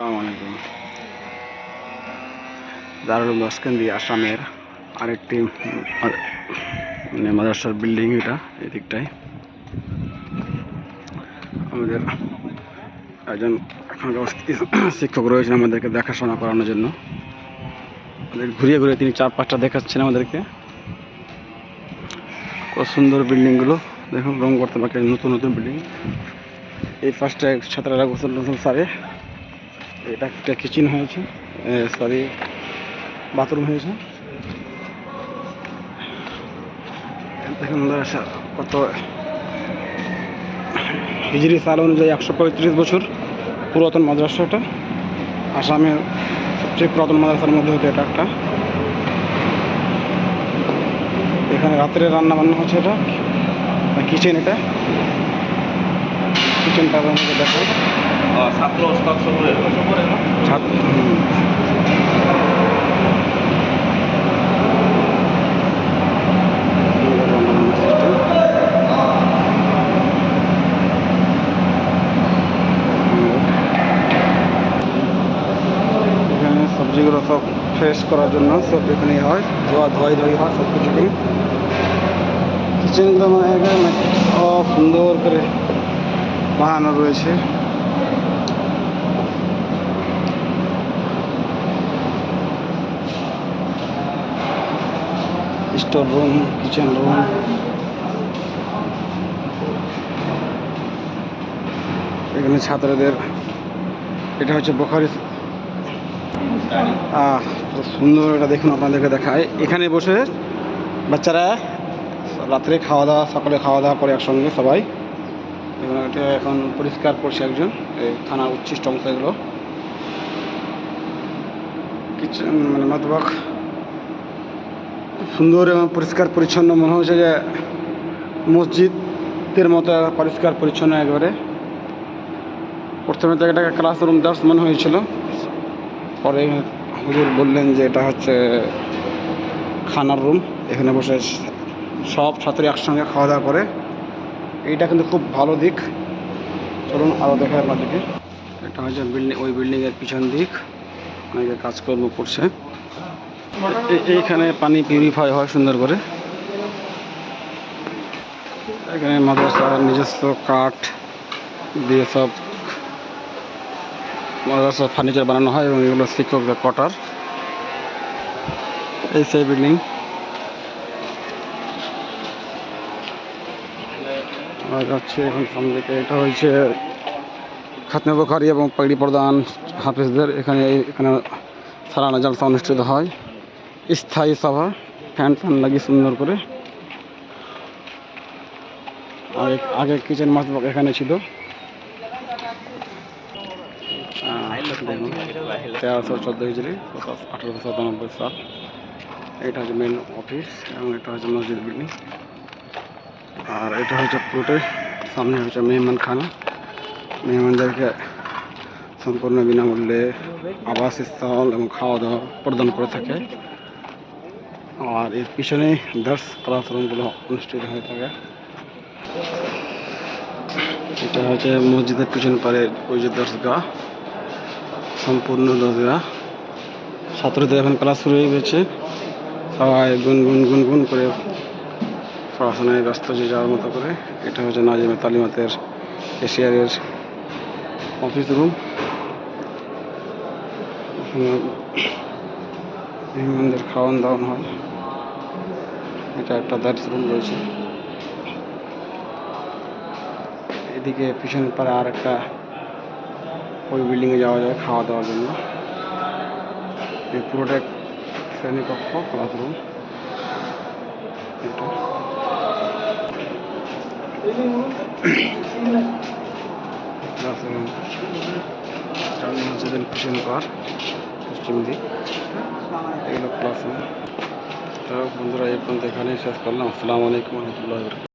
আসসালামাইকুম দারুল মস্কান্দি আসামের আরেকটি মানে মাদ্রাসার বিল্ডিং এটা এই দিকটায় আমাদের একজন শিক্ষক রয়েছেন আমাদেরকে দেখাশোনা করানোর জন্য। আমাদের ঘুরিয়ে ঘুরিয়ে তিনি চার পাঁচটা দেখাচ্ছেন আমাদেরকে। কত সুন্দর বিল্ডিংগুলো দেখুন রং করতে আছে, নতুন নতুন বিল্ডিং এই পাঁচটা ছাত্ররা গোসল টোসল সারে এটা একটা কিচেন হয়েছে। সরি বাথরুম হয়েছে। দেখুন কত, হিজরি সাল অনুযায়ী একশো পঁয়ত্রিশ বছর পুরাতন মাদ্রাসাটা। আসামের সবচেয়ে পুরাতন মাদ্রাসার মধ্যে হতো এটা একটা। এখানে রাত্রে রান্না বান্না হচ্ছে এটা। কিচেন এটা। কিচেনটা আমাকে দেখো। ছাত্র সবজিগুলো সব ফ্রেশ করার জন্য সব এখানে হয়, ধোয়া, ধোয়াই ধোয়াই হয় সব কিছু এখানে কিচেনগুলো মানে সুন্দর করে বানানো রয়েছে। Store room, kitchen room. এখানে ছাত্রদের, এটা হচ্ছে বোখারি সুন্দর এটা দেখুন আপনাদেরকে দেখায়। এখানে বসে বাচ্চারা রাত্রে খাওয়া দাওয়া, সকালে খাওয়া দাওয়া করে একসঙ্গে সবাই। এবং এটা এখন পরিষ্কার করছে একজন, এই থানার উচ্ছিষ্ট অংশ এগুলো। কিচেন মানে মাতবাক সুন্দর এবং পরিষ্কার পরিচ্ছন্ন মনে হচ্ছে যে মসজিদের মতো পরিষ্কার পরিচ্ছন্ন একবারে। প্রথমে তো এটাকে ক্লাসরুম দাস মনে হয়েছিল। পরে হুজুর বললেন যে এটা হচ্ছে খানার রুম এখানে বসে সব ছাত্রী একসঙ্গে খাওয়া দাওয়া করে। এইটা কিন্তু খুব ভালো দিক। চলুন আরও দেখায় আপনাদেরকে এটা হচ্ছে বিল্ডিং, ওই বিল্ডিংয়ের পিছন দিক। অনেকে কাজকর্ম করছে। এইখানে পানি পিউরিফাই হয় সুন্দর করে। এখানে মাদ্রাসার নিজস্ব কাঠ দিয়ে সব মাদ্রাসা ফার্নিচার বানানো হয় এবং এগুলো শিক্ষকদের কোয়ার্টার এই সেই বিল্ডিং যাচ্ছে এখন সামনে দিকে, এটা হয়েছে খাতনে বোখারি এবং পাগড়ি প্রদান হাফিজদের। এখানে এখানে সালানা জালসা অনুষ্ঠিত হয়। স্থায়ী সভা ফ্যান ফ্যান লাগিয়ে সুন্দর করে। আগে আগে কিচেন মাছ এখানে ছিল। তেরোশো চোদ্দ হিজড়ি, আঠারোশো সাতানব্বই সাল। এটা হচ্ছে মেন অফিস এবং এটা হচ্ছে মসজিদ বিল্ডিং আর এটা হচ্ছে পুরোটাই সামনে হচ্ছে মেহমান খানা মেহমানদেরকে সম্পূর্ণ বিনামূল্যে আবাসস্থল এবং খাওয়া দাওয়া প্রদান করে থাকে। আর এর পিছনে দার্স ক্লাসরুমগুলো অনুষ্ঠিত হয়ে থাকে। এটা হচ্ছে মসজিদের পিছন পারে ওই যে দর্শগা সম্পূর্ণ দর্শগা ছাত্রদের এখন ক্লাস শুরু হয়ে গেছে। সবাই গুন গুন গুন গুন করে পড়াশোনায় ব্যস্ত যে যাওয়ার মতো করে। এটা হচ্ছে নাজিমে তালিমাতের এশিয়ারের অফিস রুম। মেহমানদের খাওয়ান দাওয়ান হয়। এটা একটা দার্স রুম রয়েছে। এদিকে পিছনের পারে আর একটা ওই বিল্ডিংয়ে যাওয়া যায় খাওয়া দাওয়ার জন্য। এই পুরোটা শ্রেণীকক্ষ ক্লাসরুম এটা। ক্লাসরুম জামি মসজিদের পিছন পার পশ্চিম দিক। এগুলো ক্লাসরুম তো বন্ধুরা এই পর্যন্ত এখানেই শেষ করলাম। আসসালামু আলাইকুম রহমতুল্লাহ